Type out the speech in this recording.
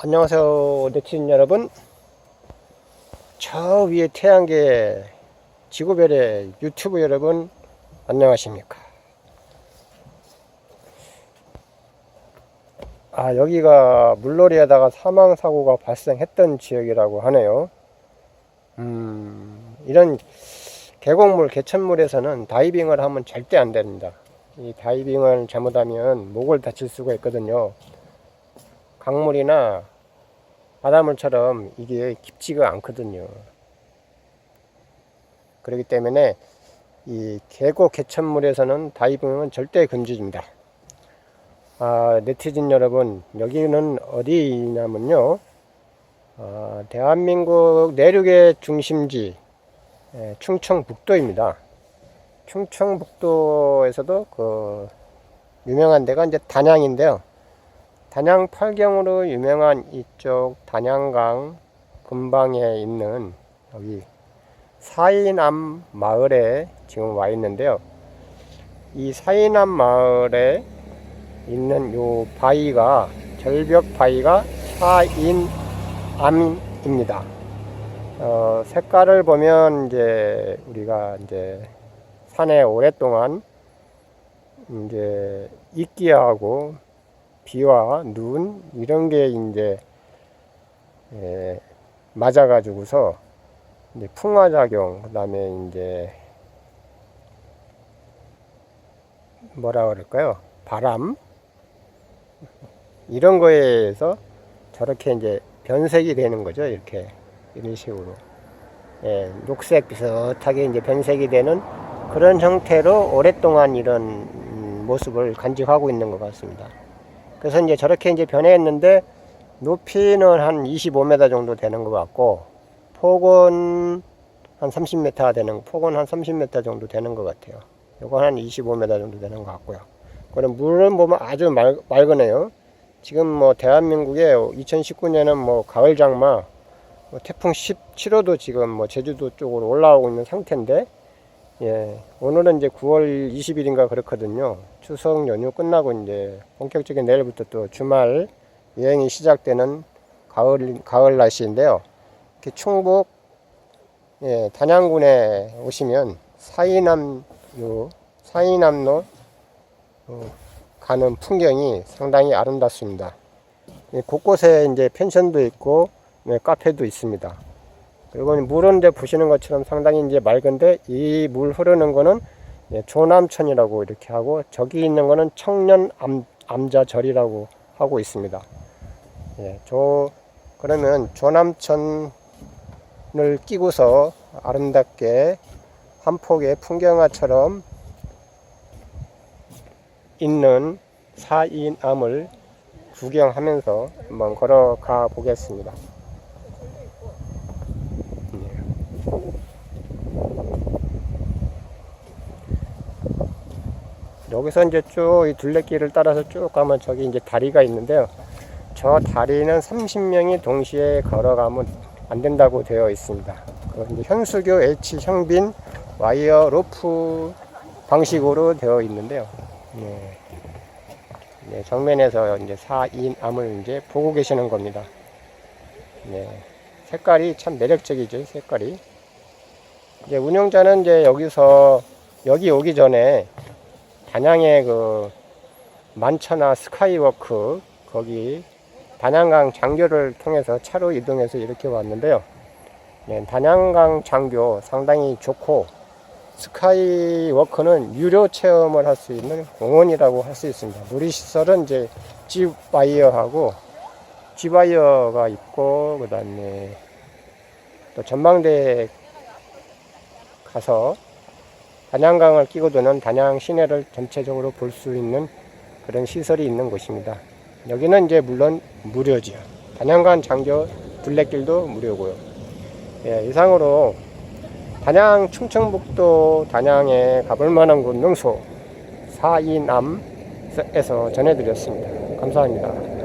안녕하세요 네티즌 여러분. 저 위에 태양계 지구별의 유튜브 여러분 안녕하십니까? 아 여기가 물놀이하다가 사망사고가 발생했던 지역이라고 하네요. 음 이런 계곡물 개천물에서는 다이빙을 하면 절대 안 됩니다. 이 다이빙을 잘못하면 목을 다칠 수가 있거든요 강물이나 바닷물처럼 이게 깊지가 않거든요. 그렇기 때문에 이 계곡 개천물에서는 다이빙은 절대 금지입니다. 아, 네티즌 여러분, 여기는 어디냐면요. 아, 대한민국 내륙의 중심지 예, 충청북도입니다. 충청북도에서도 그 유명한 데가 이제 단양인데요. 단양 팔경으로 유명한 이쪽 단양강 근방에 있는 여기 사이남 마을에 지금 와 있는데요. 이 사이남 마을에 있는 요 바위가 절벽 바위가 사인암입니다. 어, 색깔을 보면 이제 우리가 이제 산에 오랫동안 이제 있기하고 비와 눈 이런 게 이제 예, 맞아가지고서 이제 풍화작용 그다음에 이제 뭐라 그럴까요? 바람? 이런 거에 의해서 저렇게 이제 변색이 되는 거죠 이렇게. 이런 식으로. 예, 녹색 비슷하게 이제 변색이 되는 그런 형태로 오랫동안 이런 음, 모습을 간직하고 있는 것 같습니다. 그래서 이제 저렇게 이제 변했는데 높이는 한 25m 정도 되는 것 같고 폭은 한 30m 되는 폭은 한 30m 정도 되는 것 같아요. 요건 한 25m 정도 되는 것 같고요. 그럼 물은 보면 아주 맑, 맑으네요. 지금 뭐 대한민국에 2019년은 뭐 가을 장마 뭐 태풍 17호도 지금 뭐 제주도 쪽으로 올라오고 있는 상태인데 예, 오늘은 이제 9월 20일인가 그렇거든요. 추석 연휴 끝나고 이제 본격적인 내일부터 또 주말 여행이 시작되는 가을, 가을 날씨인데요. 이렇게 충북, 예, 단양군에 오시면 사이남, 요, 사이남로 어, 가는 풍경이 상당히 아름답습니다. 예, 곳곳에 이제 펜션도 있고, 네, 카페도 있습니다. 그리고 물은 이제 보시는 것처럼 상당히 이제 맑은데 이 물 흐르는 거는 예, 조남천이라고 이렇게 하고 저기 있는 거는 청년 암, 암자절이라고 하고 있습니다. 예, 조 그러면 조남천을 끼고서 아름답게 한 폭의 풍경화처럼 있는 사인암을 구경하면서 한번 걸어가 보겠습니다. 여기서 이제 쭉 이 둘레길을 따라서 쭉 가면 저기 이제 다리가 있는데요. 저 다리는 30명이 동시에 걸어가면 안 된다고 되어 있습니다. 그 현수교 H 형빈 와이어 로프 방식으로 되어 있는데요. 네. 네, 정면에서 이제 사인암을 이제 보고 계시는 겁니다. 네. 색깔이 참 매력적이죠, 색깔이. 이제 운영자는 이제 여기서 여기 오기 전에 단양의 그 만천하 스카이워크 거기 단양강 장교를 통해서 차로 이동해서 이렇게 왔는데요. 네, 단양강 장교 상당히 좋고 스카이워크는 유료 체험을 할 수 있는 공원이라고 할 수 있습니다. 놀이시설은 이제 집와이어하고 집와이어가 있고 그 다음에 또 전망대에 가서 단양강을 끼고 도는 단양 시내를 전체적으로 볼 수 있는 그런 시설이 있는 곳입니다. 여기는 이제 물론 무료죠. 단양간 장교 둘레길도 무료고요. 예, 이상으로 단양 충청북도 단양에 가볼 만한 곳 명소 사이남에서 전해드렸습니다. 감사합니다.